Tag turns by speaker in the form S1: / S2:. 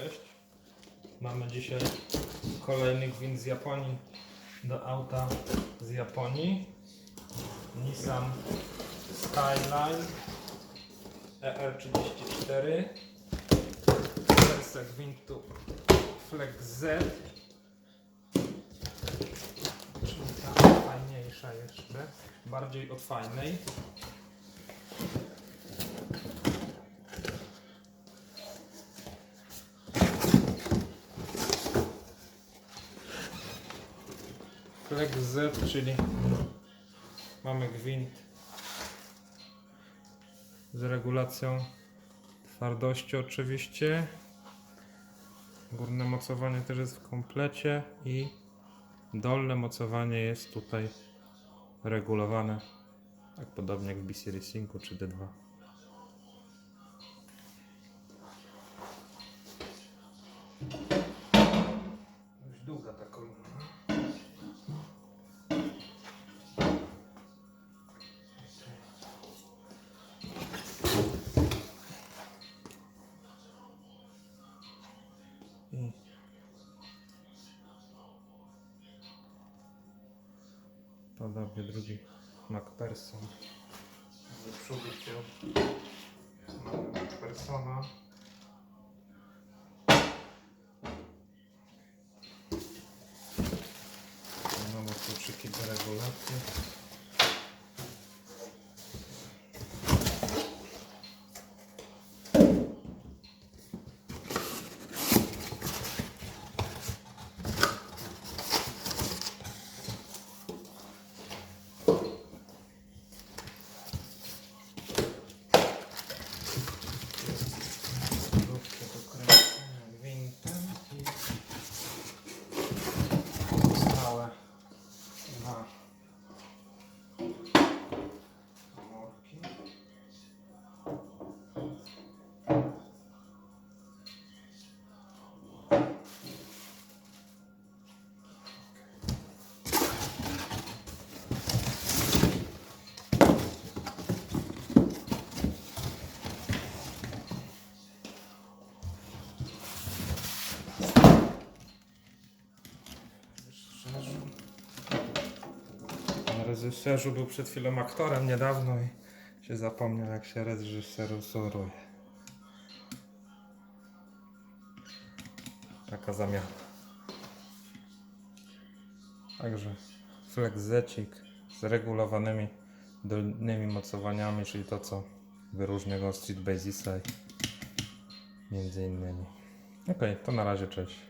S1: cześć. Mamy dzisiaj kolejny gwint z Japonii do auta z Japonii. Nissan Skyline E ER34 wersja gwintu Flex Z czyli ta fajniejsza jeszcze, bardziej od fajnej. Flex Z, czyli mamy gwint z regulacją twardości oczywiście. Górne mocowanie też jest w komplecie i dolne mocowanie jest tutaj regulowane. Tak podobnie jak w BC Racingu czy D2. Dość długa ta kolumna. I podobnie drugi MacPherson. Do przodu tył. Mamy MacPhersona. Mamy kluczyki do regulacji. Reżyserzu. Na reżyserzu był przed chwilą aktorem niedawno i się zapomniał jak się reżyseruje. Taka zamiana. Także flexzecik z regulowanymi dolnymi mocowaniami, czyli to co wyróżnia go Street Basisa między innymi. Okej, to na razie cześć.